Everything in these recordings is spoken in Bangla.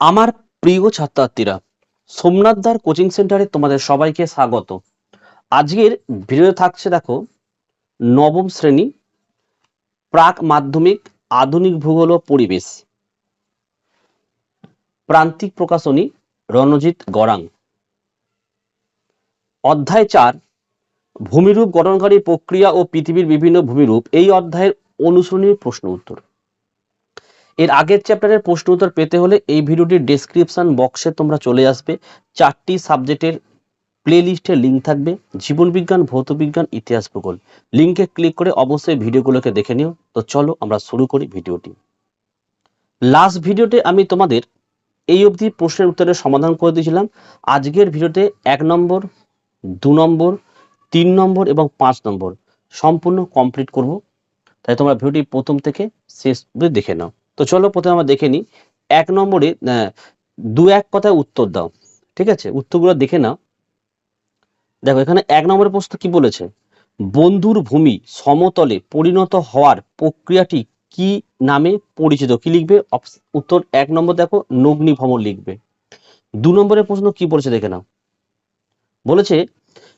আমার প্রিয় ছাত্রছাত্রীরা সোমনাথদার কোচিং সেন্টারে তোমাদের সবাইকে স্বাগত। আজকের ভিডিও থাকছে দেখো, নবম শ্রেণি, প্রাক মাধ্যমিক, আধুনিক ভূগোল ও পরিবেশ। প্রান্তিক প্রকাশনী, রণজিৎ গড়াং। অধ্যায় চার, ভূমিরূপ গঠনকারী প্রক্রিয়া ও পৃথিবীর বিভিন্ন ভূমিরূপ। এই অধ্যায়ের অনুসরণীয় প্রশ্ন উত্তর। এর আগের চ্যাপ্টারের প্রশ্ন উত্তর পেতে হলে এই ভিডিওটির ডেসক্রিপশন বক্সে তোমরা চলে আসবে। চারটি সাবজেক্টের প্লে লিস্টের লিঙ্ক থাকবে। জীবনবিজ্ঞান ভৌতবিজ্ঞান ইতিহাস ভূগোল। লিঙ্কে ক্লিক করে অবশ্যই ভিডিওগুলোকে দেখে নিও। তো চলো আমরা শুরু করি ভিডিওটি। লাস্ট ভিডিওতে আমি তোমাদের এই অবধি প্রশ্নের উত্তরের সমাধান করে দিয়েছিলাম। আজকের ভিডিওতে এক নম্বর, দু নম্বর, তিন নম্বর এবং পাঁচ নম্বর সম্পূর্ণ কমপ্লিট করব। তাই তোমরা ভিডিওটি প্রথম থেকে শেষ দেখে নাও। তো চলো প্রথমে আমরা দেখে নিই। এক নম্বরে দু এক কথায় উত্তর দাও, ঠিক আছে? উত্তরগুলো দেখে নাও। দেখো, এখানে এক নম্বরের প্রশ্ন কি বলেছে? বন্ধুর ভূমি সমতলে পরিণত হওয়ার প্রক্রিয়াটি কি নামে পরিচিত? কি লিখবে? উত্তর এক নম্বর দেখো নগ্নি ভ্রমণ লিখবে। দু নম্বরের প্রশ্ন কি বলেছে দেখে নাও। বলেছে,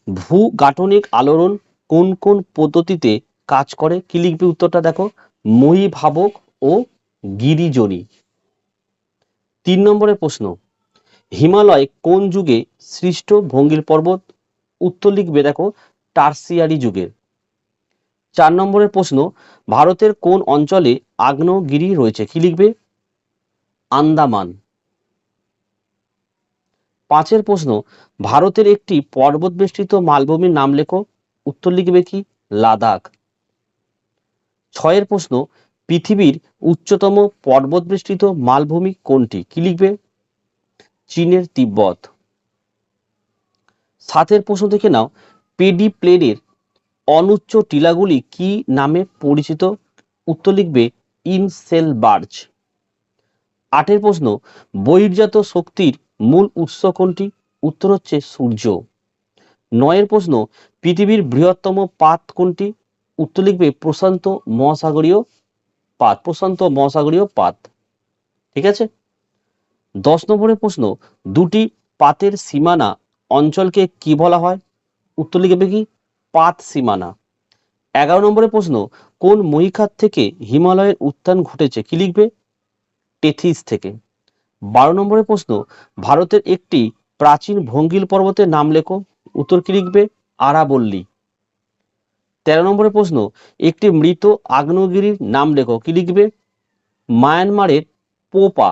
ভূ গাঠনিক আলোড়ন কোন কোন পদ্ধতিতে কাজ করে? কি লিখবে উত্তরটা দেখো? মহীভাবক ও গিরিজনী তিন নম্বরের প্রশ্ন, হিমালয় কোন যুগে সৃষ্ট ভঙ্গির পর্বত? উত্তর লিখবে দেখো, টার্সিয়ারি যুগের। চার নম্বরের প্রশ্ন, ভারতের কোন অঞ্চলে আগ্নেয়গিরি রয়েছে? কি লিখবে? আন্দামান। পাঁচের প্রশ্ন, ভারতের একটি পর্বত বেষ্টিত মালভূমির নাম লেখো, উত্তর লিখবে কি? লাদাখ। ছয়ের প্রশ্ন পৃথিবীর উচ্চতম পর্বত বেষ্টিত মালভূমি কোনটি? কি লিখবে? চীনের তিব্বত। সাতের প্রশ্ন থেকে নাও, পেডি প্লেনের অনুচ্চ টিলাগুলি কি নামে পরিচিত? উত্তর লিখবে ইনসেল বার্জ আটের প্রশ্ন, বহির্জাত শক্তির মূল উৎস কোনটি? উত্তর হচ্ছে সূর্য। নয়ের প্রশ্ন, পৃথিবীর বৃহত্তম পাত কোনটি? উত্তর লিখবে, প্রশান্ত মহাসাগরীয় পাত, প্রশান্ত মহাসাগরীয় পাত। ঠিক আছে? দশ নম্বরের প্রশ্ন, দুটি পাতের সীমানা অঞ্চলকে কি বলা হয়? উত্তর লিখবে কি? পাত সীমানা। এগারো নম্বরের প্রশ্ন, কোন মহিখাত থেকে হিমালয়ের উত্থান ঘটেছে? কি লিখবে? টেথিস থেকে। বারো নম্বরের প্রশ্ন, ভারতের একটি প্রাচীন ভঙ্গিল পর্বতের নাম লেখো। উত্তর কি লিখবে? আরাবল্লী। তেরো নম্বরের প্রশ্ন, একটি মৃত আগ্নেয়গিরির নাম লেখো, কি লিখবে? মায়ানমারের পোপা।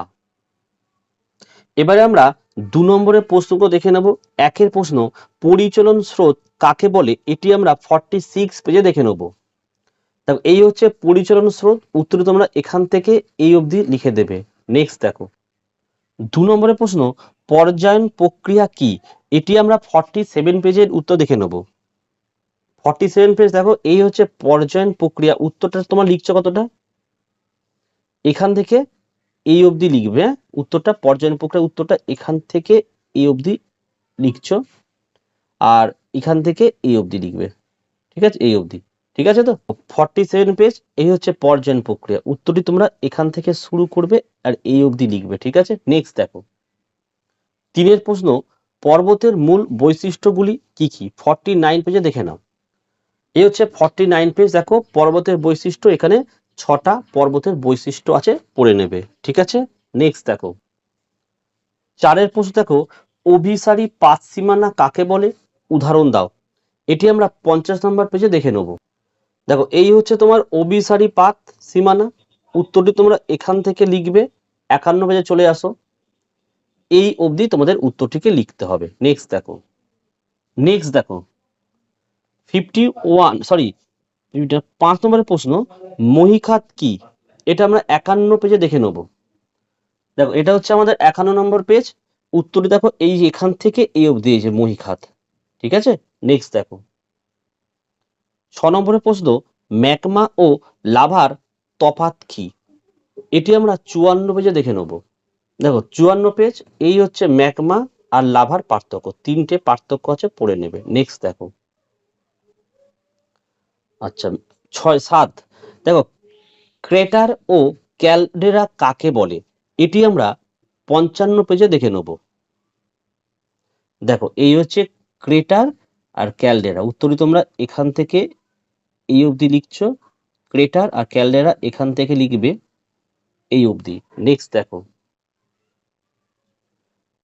এবারে আমরা দু নম্বরের প্রশ্নগুলো দেখে নেব। একের প্রশ্ন, পরিচলন স্রোত কাকে বলে? এটি আমরা ফর্টি সিক্স পেজে দেখে নেব। এই হচ্ছে পরিচলন স্রোত, উত্তর তোমরা এখান থেকে এই অবধি লিখে দেবে। নেক্সট দেখো। দু নম্বরের প্রশ্ন, পর্যায়ন প্রক্রিয়া কি? এটি আমরা ফর্টি সেভেন পেজের উত্তর দেখে নেব। ফর্টি সেভেন পেজ দেখো, এই হচ্ছে পর্যায়ন প্রক্রিয়া। উত্তরটা তোমার লিখছো কতটা? এখান থেকে এই অবধি লিখবে হ্যাঁ? উত্তরটা পর্যায়ন প্রক্রিয়া, উত্তরটা এখান থেকে এই অবধি লিখছো, আর এখান থেকে এই অবধি লিখবে। ঠিক আছে? এই অবধি। ঠিক আছে তো? ফর্টি সেভেন পেজ এই হচ্ছে পর্যায়ন প্রক্রিয়া। উত্তরটি তোমরা এখান থেকে শুরু করবে আর এই অবধি লিখবে। ঠিক আছে? নেক্সট দেখো। তিনের প্রশ্ন, পর্বতের মূল বৈশিষ্ট্যগুলি কি কি? ফর্টি নাইন পেজে দেখে নাও। এই হচ্ছে ফর্টি নাইন পেজ দেখো, পর্বতের বৈশিষ্ট্য, এখানে ছটা পর্বতের বৈশিষ্ট্য আছে, পড়ে নেবে, ঠিক আছে? নেক্সট দেখো। চারের প্রশ্ন, দেখো, অভিসারী পাঁচ সীমানা কাকে বলে? উদাহরণ দাও। এটি আমরা পঞ্চাশ নম্বর পেজে দেখে নেব। দেখো, এই হচ্ছে তোমার অভিসারী পাত সীমানা উত্তরটি তোমরা এখান থেকে লিখবে, একান্ন পেজে চলে আসো। এই অবধি তোমাদের উত্তরটিকে লিখতে হবে। নেক্সট দেখো। নেক্সট দেখো। ফিফটি ওয়ান সরি পাঁচ নম্বরের প্রশ্ন, মহিখাত কি? এটা আমরা একান্ন পেজে দেখে নেব। দেখো, এটা হচ্ছে আমাদের একান্ন নম্বর পেজ উত্তরটি দেখো, এই এখান থেকে এই অবধি, এই মহিখাত, ঠিক আছে? নেক্সট দেখো। ছ নম্বরের প্রশ্ন, ম্যাকমা ও লাভার তফাৎ কি? এটি আমরা চুয়ান্ন পেজে দেখে নেব। দেখো, চুয়ান্ন পেজ এই হচ্ছে ম্যাকমা আর লাভার পার্থক্য, তিনটে পার্থক্য আছে, পড়ে নেবে। নেক্সট দেখো। আচ্ছা ছয় সাত। দেখো, ক্রেটার ও ক্যালডেরা কাকে বলে? এটি আমরা পঞ্চান্ন পেজে দেখে নেব। দেখো, এই হচ্ছে ক্রেটার আর ক্যালডেরা। উত্তরই তোমরা এখান থেকে এই অবধি লিখছো, ক্রেটার আর ক্যালডেরা এখান থেকে লিখবে এই অবধি। নেক্সট দেখো।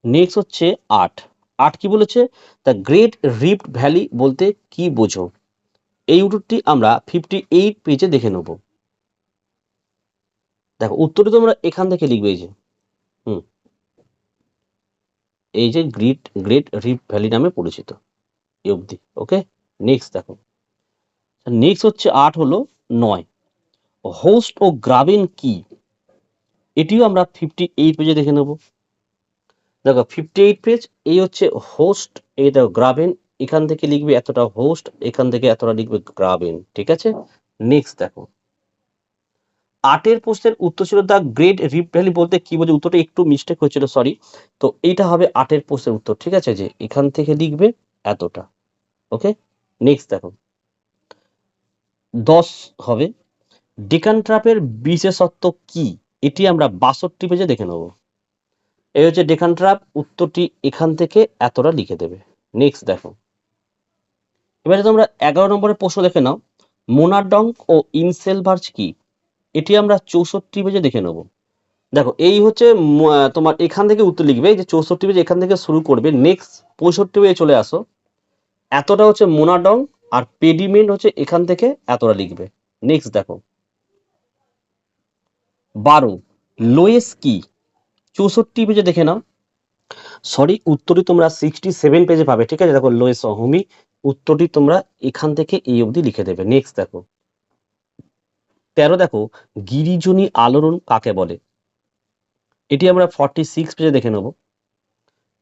নেক্সট হচ্ছে আট। আট কি বলেছে? দ্য গ্রেট রিফট ভ্যালি বলতে কি বোঝো? এই উত্তরটি আমরা ফিফটি এইট পেজে দেখে নেব। দেখো, উত্তরটি তোমরা এখান থেকে লিখবে এই যে, হুম, এই যে গ্রেট গ্রেট রিফট ভ্যালি নামে পরিচিত, এই অবধি ওকে নেক্সট দেখো নেক্সট হচ্ছে আট হলো নয়। হোস্ট ও গ্রাবেন কি? এটিও আমরা ফিফটি এইট পেজে দেখে নেব। দেখো ফিফটি এইট পেজ এই হচ্ছে হোস্ট এটা গ্রাবেন এখান থেকে লিখবে এতটা হোস্ট এখান থেকে এতটা লিখবে গ্রাবেন ঠিক আছে? নেক্সট দেখো। আটের প্রশ্নের উত্তর ছিল দ্য গ্রেট রিপ ভ্যালি বলতে কি বলছে উত্তরটা একটু মিস্টেক হয়েছিল সরি তো এইটা হবে আটের প্রশ্নের উত্তর, ঠিক আছে? যে এখান থেকে লিখবে এতটা ওকে নেক্সট দেখো। দশ হবে। ডেকান ট্রাপের বিশেষত্ব কি? এটি আমরা বাষট্টি পেজে দেখে নেব। এই হচ্ছে ডেকান ট্রাপ উত্তরটি এখান থেকে এতটা লিখে দেবে। নেক্সট দেখো। এবারে তোমরা এগারো নম্বরের প্রশ্ন দেখে নাও। মোনাডং ও ইনসেলভার্জ কি? এটি আমরা চৌষট্টি পেজে দেখে নেব। দেখো, এই হচ্ছে তোমার এখান থেকে উত্তর লিখবে যে চৌষট্টি পেজ এখান থেকে শুরু করবে নেক্সট পঁয়ষট্টি পেজে চলে আসো। এতটা হচ্ছে মোনাডং আর পেডিমেন্ট হচ্ছে এখান থেকে এতটা লিখবে। নেক্সট দেখো। বারো, লোয়েস কি? চৌষট্টি পেজে দেখে নাও। সরি, উত্তরটি তোমরা সিক্সটি সেভেন পেজে পাবে, ঠিক আছে? দেখো, লোয়েস হোমি উত্তরটি তোমরা এখান থেকে এই অবধি লিখে দেবে। নেক্সট দেখো। তেরো দেখো, গিরিজনী আলোড়ন কাকে বলে? এটি আমরা ফর্টি সিক্স পেজে দেখে নেব।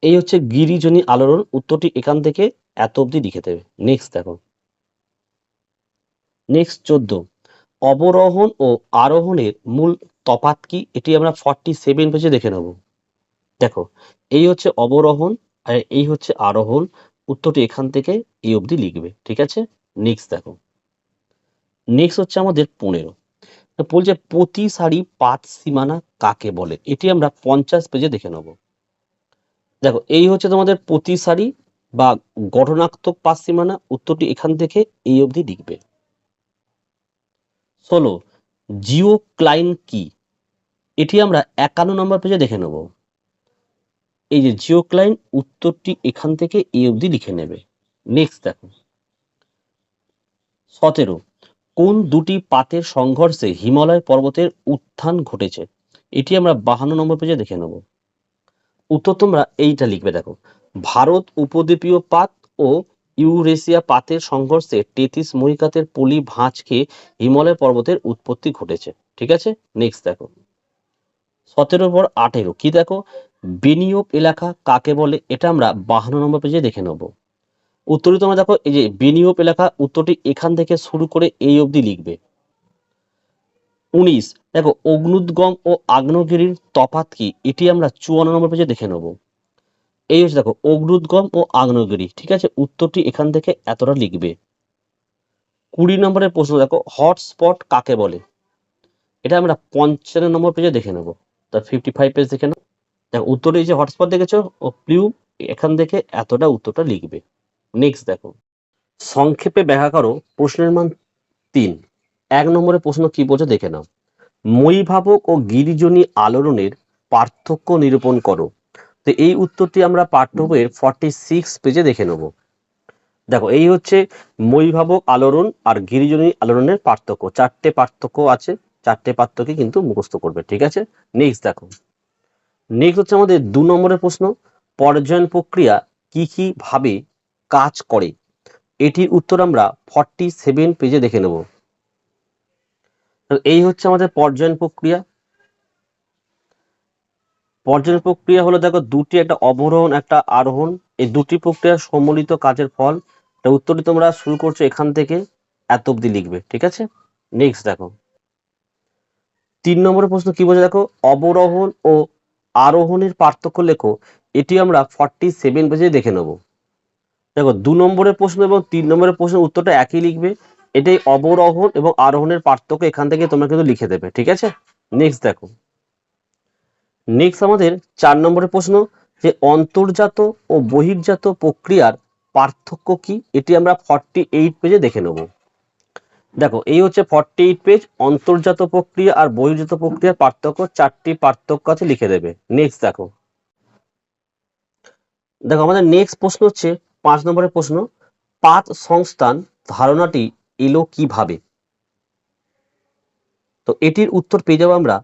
এই হচ্ছে গিরিজনী আলোড়ন, উত্তরটি এখান থেকে এত অবধি লিখে দেবে। নেক্সট দেখো। নেক্সট চোদ্দ। অবরোহণ ও আরোহণের মূল তফাৎ কি? এটি আমরা ফর্টি সেভেন পেজে দেখে নেব। দেখো, এই হচ্ছে অবরোহণ, আর এই হচ্ছে আরোহণ। উত্তরটি এখান থেকে এই অবধি লিখবে, ঠিক আছে? নেক্সট দেখো। নেক্সট হচ্ছে আমাদের পনেরো। বলছে প্রতি সারি পাঁচ সীমানা কাকে বলে? এটি আমরা পঞ্চাশ পেজে দেখে নেব। দেখো, এই হচ্ছে তোমাদের প্রতি সারি বা গঠনাত্মক পাঁচ সীমানা, উত্তরটি এখান থেকে এই অবধি লিখবে। ষোলো জিও ক্লাইন কি? এটি আমরা একান্ন নম্বর পেজে দেখে নেব। এই যে জিও ক্লাইন উত্তরটি এখান থেকে এই অবধি লিখে নেবে। নেক্সট দেখো। সতেরো। কোন দুটি পাতের সংঘর্ষে হিমালয় পর্বতের উত্থান ঘটেছে? এটি আমরা বাহান্ন নম্বর পেজে দেখে নেব। উত্তর তোমরা এইটা লিখবে দেখো। ভারত উপদ্বীপীয় পাত ও ইউরেশিয়া পাতের সংঘর্ষে টেতিস মহিকাতের পলি ভাঁজ খেয়ে হিমালয় পর্বতের উৎপত্তি ঘটেছে। ঠিক আছে? নেক্সট দেখো। সতেরোর পর আঠেরো। কি দেখো? বেনিয়োপ এলাকা কাকে বলে এটা আমরা বাহান্ন নম্বর পেজে দেখে নেব। উত্তরটি তোমরা দেখো, এই যে বিনিয়োগ এলাকা উত্তরটি এখান থেকে শুরু করে এই অবধি লিখবে। উনিশ, দেখো, অগ্নুদ্গম ও আগ্নেয়গিরির তফাত কি? এটি আমরা চুয়ান্ন নম্বর পেজে দেখে নেব। এই হচ্ছে দেখো, অগ্নুদ্গম ও আগ্নেয়গিরি, ঠিক আছে? উত্তরটি এখান থেকে এতটা লিখবে। কুড়ি নম্বরের প্রশ্ন দেখো, হটস্পট কাকে বলে? এটা আমরা পঞ্চান্ন নম্বর পেজে দেখে নেব। তার ফিফটি ফাইভ পেজ দেখে দেখো উত্তরে যে হটস্পট দেখেছ, ও প্লিউ এখান থেকে এতটা উত্তরটা লিখবে। নেক্সট দেখো। সংক্ষেপে ব্যাখ্যা করো, প্রশ্নের মান তিন। এক নম্বরের প্রশ্ন কি বোঝো দেখে নাও। ময়ীভাবক ও গিরিজনী আলোড়নের পার্থক্য নিরূপণ করো। তো এই উত্তরটি আমরা পাঠ্য বইয়ের ফর্টি সিক্স পেজে দেখে নেব। দেখো, এই হচ্ছে ময়ীভাবক আলোড়ন আর গিরিজনী আলোড়নের পার্থক্য। চারটে পার্থক্য আছে, চারটে পার্থক্য কিন্তু মুখস্থ করবে, ঠিক আছে? নেক্সট দেখো। নেক্সট হচ্ছে আমাদের দু নম্বরের প্রশ্ন, পর্যায়ন প্রক্রিয়া কি কি ভাবে কাজ করে? এটির উত্তর আমরা ফর্টি সেভেন পেজে দেখে নেব। এই হচ্ছে আমাদের পর্যায়ন প্রক্রিয়া। পর্যায়ন প্রক্রিয়া হলো দেখো দুটি একটা অবরোহণ, একটা আরোহণ। এই দুটি প্রক্রিয়া সম্মিলিত কাজের ফল। উত্তরটি তোমরা শুরু করছ এখান থেকে, এত অব্দি লিখবে, ঠিক আছে? নেক্সট দেখো। তিন নম্বরের প্রশ্ন কি বলছে দেখো? অবরোহণ ও আরোহণের পার্থক্য লেখো, এটি আমরা ফর্টি সেভেন পেজে দেখে নেব। দেখো, দু নম্বরের প্রশ্ন এবং তিন নম্বরের প্রশ্নের উত্তরটা একই লিখবে। এটাই অবরোহণ এবং আরোহণের পার্থক্য এখান থেকে তোমরা কিন্তু লিখে দেবে, ঠিক আছে? নেক্সট দেখো। নেক্সট আমাদের চার নম্বরের প্রশ্ন, যে অন্তর্জাত ও বহির্জাত প্রক্রিয়ার পার্থক্য কি? এটি আমরা ফর্টি এইট পেজে দেখে নেব। দেখো, এই হচ্ছে ফর্টি এইট পেজ অন্তর্জাত প্রক্রিয়া আর বহির্জাত প্রক্রিয়ার পার্থক্য। চারটি পার্থক্য আছে, লিখে দেবে। নেক্সট দেখো। দেখো, আমাদের নেক্সট প্রশ্ন হচ্ছে, পাঁচ নম্বরের প্রশ্ন পাত সংস্থান ধারণাটি এলো কীভাবে? তো এটির উত্তর পেয়ে যাব আমরা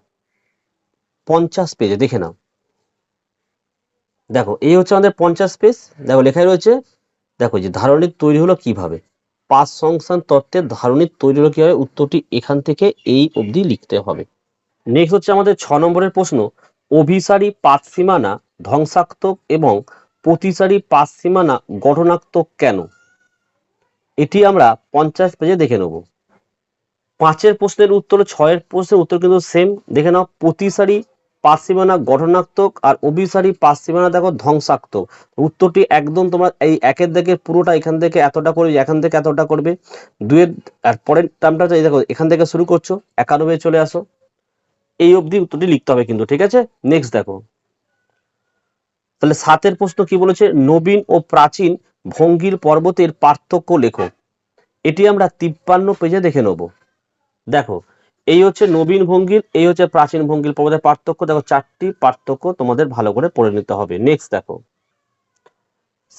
পঞ্চাশ পেজে দেখে নাও। দেখো, এই হচ্ছে আমাদের পঞ্চাশ পেজ দেখো লেখাই রয়েছে, দেখো যে ধারণিক তৈরি হলো কীভাবে? পাঁচ সংস্থান তত্ত্বের ধারণিক তৈরি হলো কীভাবে উত্তরটি এখান থেকে এই অবধি লিখতে হবে। নেক্সট হচ্ছে আমাদের ছ নম্বরের প্রশ্ন। অভিসারী পাঁচ সীমানা ধ্বংসাত্মক এবং প্রতিসারী পাঁচ সীমানা গঠনাত্মক কেন? এটি আমরা পঞ্চাশ পেজে দেখে নেব। পাঁচের প্রশ্নের উত্তর, ছয়ের প্রশ্নের উত্তর কিন্তু সেম দেখে নাও, প্রতিসারী পাঁচ সীমানা গঠনাত্মক আর অভিসারী পাঁচ সীমানা দেখো ধ্বংসাত্মক। উত্তরটি একদম তোমার এই একের দিকে পুরোটা এখান থেকে এতটা করবে এখান থেকে এতটা করবে। দুয়ের আর পরের টার্মটা এই দেখো, এখান থেকে শুরু করছ, একানব্বই চলে আসো। এই অবধি উত্তরটি লিখতে হবে কিন্তু, ঠিক আছে? নেক্সট দেখো। তাহলে সাতের প্রশ্ন কি বলেছে? নবীন ও প্রাচীন ভঙ্গির পর্বতের পার্থক্য লেখো। এটি আমরা তিপ্পান্ন পেজে দেখে নেব। দেখো এই হচ্ছে নবীন ভঙ্গির এই হচ্ছে প্রাচীন ভঙ্গির পর্বতের পার্থক্য, দেখো চারটি পার্থক্য তোমাদের ভালো করে পড়ে নিতে হবে। নেক্সট দেখো।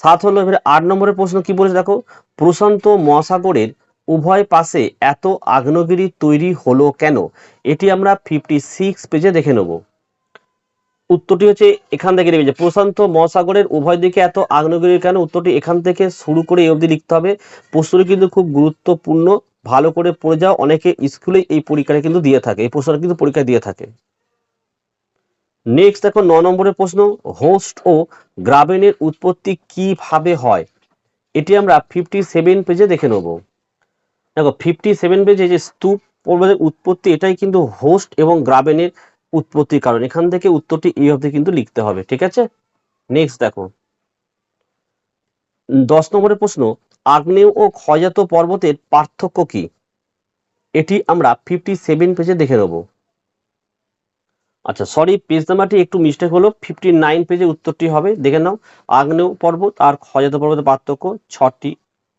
সাত হলো এবারে আট নম্বরের প্রশ্ন কি বলেছে? দেখো, প্রশান্ত মহাসাগরের উভয় পাশে এত আগ্নেয়গিরি তৈরি হলো কেন? এটি আমরা ফিফটি সিক্স পেজে দেখে নেব। উত্তরটি হচ্ছে এখান থেকে নেবে যে, প্রশান্ত মহাসাগরের উভয় দিকে এত আগ্নেয়গিরি কেন? উত্তরটি এখান থেকে শুরু করে এই অবধি লিখতে হবে। প্রশ্নটি কিন্তু খুব গুরুত্বপূর্ণ। ভালো করে পড়ে যাও। অনেকে স্কুলে এই পরীক্ষাটা কিন্তু দিয়ে থাকে, এই প্রশ্নটা কিন্তু পরীক্ষা দিয়ে থাকে। নেক্সট দেখো, ন নম্বরের প্রশ্ন হোস্ট ও গ্রাবেনের উৎপত্তি কীভাবে হয়? এটি আমরা ফিফটি সেভেন পেজে দেখে নেব। দেখো ফিফটি সেভেন পেজে যে স্তূপ পর্বতের উৎপত্তি, এটাই কিন্তু হোস্ট এবং গ্রাবেনের উৎপত্তির কারণ। এখান থেকে উত্তরটি এই অবধি কিন্তু লিখতে হবে, ঠিক আছে? নেক্সট দেখো, দশ নম্বরের প্রশ্ন আগ্নেয় ও ক্ষয়জাত পর্বতের পার্থক্য কি? এটি আমরা ফিফটি সেভেন পেজে দেখে নেব। আচ্ছা সরি পেজ নাম্বারটি একটু মিস্টেক হলো। ফিফটি নাইন পেজে উত্তরটি হবে। দেখে নাও, আগ্নেয় পর্বত আর ক্ষয়জাত পর্বতের পার্থক্য, ছটি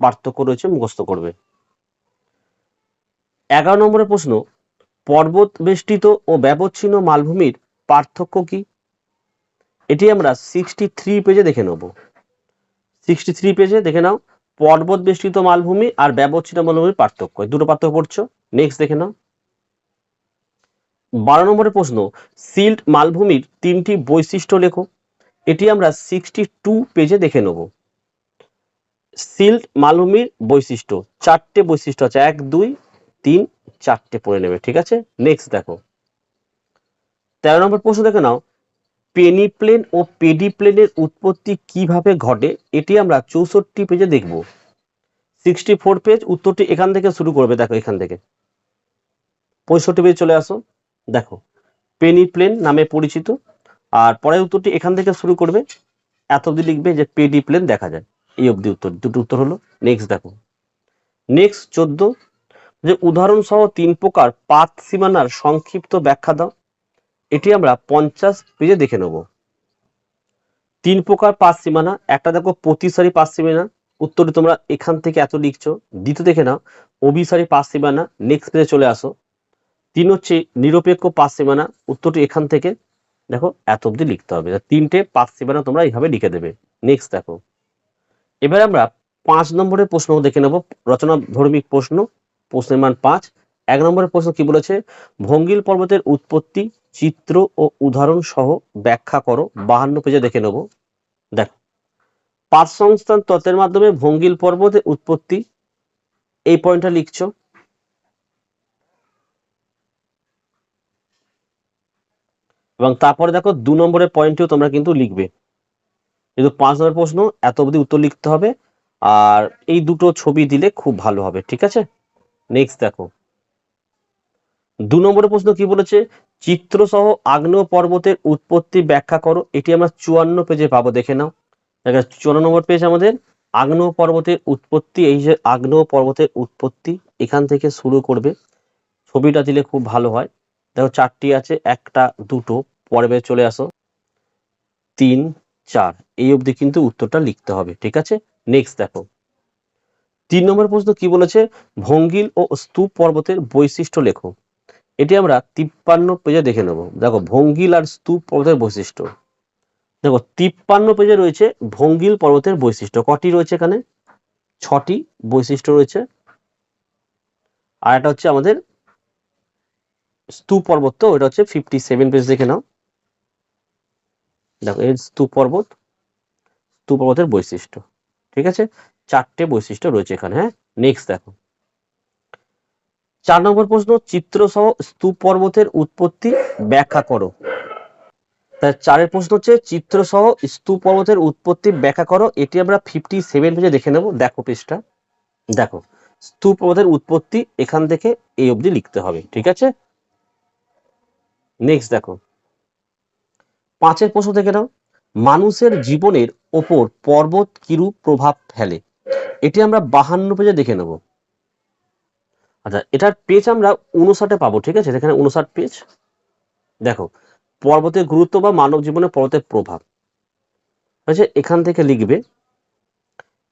পার্থক্য রয়েছে, মুখস্থ করবে। এগারো নম্বরের প্রশ্ন, পর্বত বেষ্টিত ও ব্যবচ্ছিন্ন মালভূমির পার্থক্য কি? এটি আমরা সিক্সটি থ্রি পেজে দেখে নেব। সিক্সটি থ্রি পেজে দেখে নাও পর্বত বেষ্টিত মালভূমি আর ব্যবচ্ছিন্ন মালভূমির পার্থক্য। দুটো পার্থক্য পড়ছো? নেক্সট দেখে নাও। বারো নম্বরের প্রশ্ন, সিল্ট মালভূমির তিনটি বৈশিষ্ট্য লেখো। এটি আমরা সিক্সটি টু পেজে দেখে নেব। সিল্ট মালভূমির বৈশিষ্ট্য, চারটে বৈশিষ্ট্য আছে। এক, দুই, তিন, চারটে পড়ে নেবে, ঠিক আছে? নেক্সট দেখো। তেরো নম্বর প্রশ্ন দেখে নাও। পেনিপ্লেন ও পেডিপ্লেনের উৎপত্তি কীভাবে ঘটে, এটি আমরা চৌষট্টি পেজে দেখব। সিক্সটি ফোর পেজ উত্তরটি এখান থেকে শুরু করবে, দেখো এখান থেকে। পঁয়ষট্টি পেজ চলে আসো, দেখো। পেনিপ্লেন নামে পরিচিত, আর পরের উত্তরটি এখান থেকে শুরু করবে। এত অব্দি লিখবে যে পেডিপ্লেন দেখা যায়। এই অবধি উত্তর, দুটো উত্তর হলো। নেক্সট দেখো। নেক্সট চোদ্দ। যে উদাহরণ সহ তিন প্রকার পাত সীমানার সংক্ষিপ্ত ব্যাখ্যা দাও। এটি আমরা পঞ্চাশ পেজে দেখে নেব। তিন প্রকার পাঁচ সীমানা, একটা দেখো প্রতিসারি পাঁচ সীমানা, উত্তরে তোমরা এখান থেকে এত লিখছো, দ্বিতীয় দেখে নাও, অভিসারী পাঁচ সীমানা নেক্সট পেজে চলে আসো। তিন হচ্ছে নিরপেক্ষ পাঁচ সীমানা, উত্তরটি এখান থেকে, দেখো, এত অব্দি লিখতে হবে। তিনটে পাঁচ সীমানা তোমরা এইভাবে লিখে দেবে। নেক্সট দেখো। এবার আমরা পাঁচ নম্বরের প্রশ্ন দেখে নেব রচনা ধর্মিক প্রশ্ন, প্রশ্নের মান পাঁচ। এক নম্বরের প্রশ্ন কি বলেছে? ভঙ্গিল পর্বতের উৎপত্তি চিত্র ও উদাহরণ সহ ব্যাখ্যা করো। বাহান্ন পেজে দেখে নেব। দেখো। পাঁচ সংস্থান তত্ত্বের মাধ্যমে ভঙ্গিল পর্বতের উৎপত্তি। এই পয়েন্টটা লিখছো। এবং তারপরে দেখো, দু নম্বরের পয়েন্টেও তোমরা কিন্তু লিখবে। কিন্তু পাঁচ নম্বর প্রশ্ন, এত অবধি উত্তর লিখতে হবে। আর এই দুটো ছবি দিলে খুব ভালো হবে, ঠিক আছে? নেক্সট দেখো। দু নম্বরের প্রশ্ন কি বলেছে? চিত্র সহ আগ্নেয় পর্বতের উৎপত্তি ব্যাখ্যা করো। এটি আমরা চুয়ান্ন পেজে পাবো, দেখে নাও। চুয়ান্ন নম্বর পেজ আমাদের। আগ্নেয় পর্বতের উৎপত্তি, এই যে আগ্নেয় পর্বতের উৎপত্তি এখান থেকে শুরু করবে। ছবিটা দিলে খুব ভালো হয়। দেখো, চারটি আছে, একটা, দুটো, পর্বে চলে আসো। তিন, চার, এই অবধি কিন্তু উত্তরটা লিখতে হবে, ঠিক আছে? নেক্সট দেখো। তিন নম্বর প্রশ্ন কি বলেছে? ভঙ্গিল ও স্তূপ পর্বতের বৈশিষ্ট্য লেখো। এটি আমরা তিপ্পান্ন পেজে দেখে নেব। দেখো, ভঙ্গিল আর স্তূপ পর্বতের বৈশিষ্ট্য। দেখো, তিপ্পান্ন পেজে রয়েছে ভঙ্গিল পর্বতের বৈশিষ্ট্য। কটি রয়েছে এখানে? ছটি বৈশিষ্ট্য রয়েছে। আর এটা হচ্ছে আমাদের স্তূপ পর্বত, তো এটা হচ্ছে ফিফটি সেভেন পেজ দেখে নাও। দেখো, এর স্তূপ পর্বত, স্তূপ পর্বতের বৈশিষ্ট্য। ঠিক আছে? চারটে বৈশিষ্ট্য রয়েছে এখানে হ্যাঁ? নেক্সট দেখো। চার নম্বর প্রশ্ন চিত্র সহ স্তূপ পর্বতের উৎপত্তি ব্যাখ্যা করো। চারের প্রশ্ন হচ্ছে চিত্র সহ স্তূপ পর্বতের উৎপত্তি ব্যাখ্যা করো। এটি আমরা ফিফটি সেভেন পেজে দেখে নেব। দেখো পেজটা দেখো, স্তূপ পর্বতের উৎপত্তি এখান থেকে এই অবধি লিখতে হবে, ঠিক আছে? নেক্সট দেখো। পাঁচের প্রশ্ন থেকে নাও। মানুষের জীবনের ওপর পর্বত কিরূপ প্রভাব ফেলে? এটি আমরা বাহান্ন পেজে দেখে নেব। আচ্ছা এটার পেজ আমরা উনষাটে পাবো, ঠিক আছে? এখানে উনষাট পেজ দেখো পর্বতের গুরুত্ব বা মানব জীবনে পর্বতের প্রভাব। হয়েছে এখান থেকে লিখবে,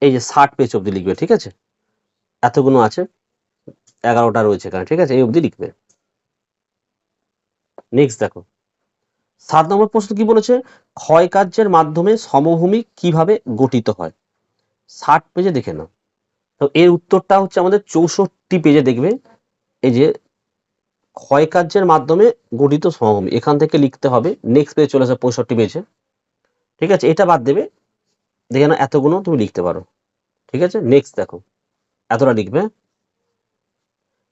এই যে ষাট পেজ অবধি লিখবে, ঠিক আছে? এতগুলো আছে, এগারোটা রয়েছে এখানে, ঠিক আছে? এই অবধি লিখবে। নেক্সট দেখো, সাত নম্বর প্রশ্ন কি বলেছে? ক্ষয় কার্যের মাধ্যমে সমভূমি কীভাবে গঠিত হয়? ষাট পেজে দেখে নাও। তো এর উত্তরটা হচ্ছে আমাদের চৌষট্টি পেজে দেখবে, এই যে ক্ষয় কার্যের মাধ্যমে গঠিত সমভূমি, এখান থেকে লিখতে হবে নেক্সট পেজে চলে আসে পঁয়ষট্টি পেজে। ঠিক আছে, এটা বাদ দেবে, দেখে না এতগুলো তুমি লিখতে পারো। ঠিক আছে নেক্সট দেখো, এতটা লিখবে।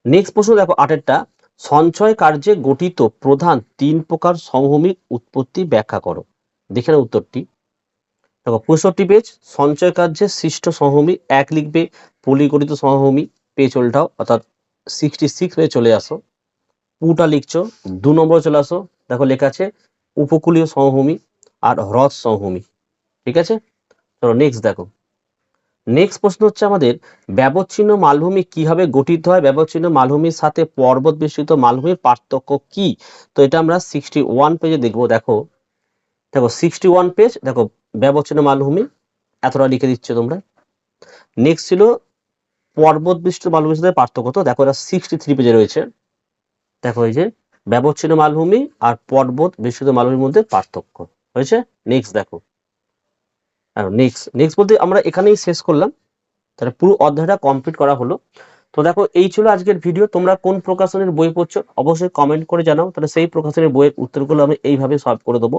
নেক্সট প্রশ্ন দেখো আটেরটা, সঞ্চয় কার্যে গঠিত প্রধান তিন প্রকার সমভূমির উৎপত্তি ব্যাখ্যা করো। দেখে না উত্তরটি। দেখো, পঁয়ষট্টি পেজ সঞ্চয় কার্যে সৃষ্ট সমভূমি এক লিখবে, পলিগঠিত সমভূমি পেজ উল্টাও, অর্থাৎ সিক্সটি সিক্স পেজে চলে আসো। পুটা লিখছো, দু নম্বরে চলে আসো, দেখো লেখা আছে, উপকূলীয় সমভূমি আর হ্রদ সমভূমি, ঠিক আছে? চলো নেক্সট দেখো। নেক্সট প্রশ্ন হচ্ছে আমাদের, ব্যবচ্ছিন্ন মালভূমি কীভাবে গঠিত হয়? ব্যবচ্ছিন্ন মালভূমির সাথে পর্বত বেষ্টিত মালভূমির পার্থক্য কি? তো এটা আমরা সিক্সটি ওয়ান পেজে দেখব, দেখো। দেখো সিক্সটি ওয়ান পেজ দেখো ব্যবচ্ছিন্ন মালভূমি, এতটা লিখে দিচ্ছ তোমরা। নেক্সট ছিল পর্বত বিশিষ্ট মালভূমির সাথে পার্থক্য তো। দেখো এটা সিক্সটি থ্রি পেজে রয়েছে। দেখো এই যে ব্যবচ্ছিন্ন মালভূমি আর পর্বত বিস্তৃত মালভূমির মধ্যে পার্থক্য। হয়েছে? নেক্সট দেখো। নেক্সট নেক্সট বলতে আমরা এখানেই শেষ করলাম। তাহলে পুরো অধ্যায়টা কমপ্লিট করা হলো। তো দেখো, এই ছিল আজকের ভিডিও তোমরা কোন প্রকাশনের বই পড়ছো, অবশ্যই কমেন্ট করে জানাও। তাহলে সেই প্রকাশনের বইয়ের উত্তরগুলো আমি এইভাবে সলভ করে দেবো।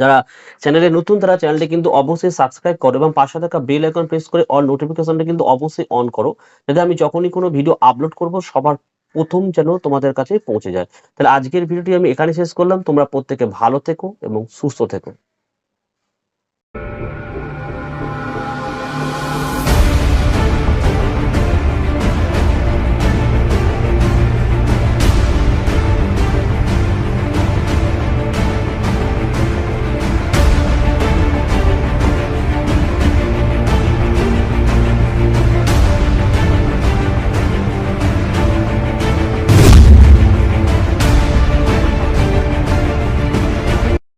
যারা চ্যানেলে নতুন, তারা চ্যানেলটি কিন্তু অবশ্যই সাবস্ক্রাইব করো এবং পাশে থাকা বেল আইকন প্রেস করে অল নোটিফিকেশনটা কিন্তু অবশ্যই অন করো, যাতে আমি যখনই কোনো ভিডিও আপলোড করব, সবার প্রথম যেন তোমাদের কাছে পৌঁছে যায়। তাহলে আজকের ভিডিওটি আমি এখানে শেষ করলাম। তোমরা প্রত্যেকে ভালো থেকো এবং সুস্থ থেকো।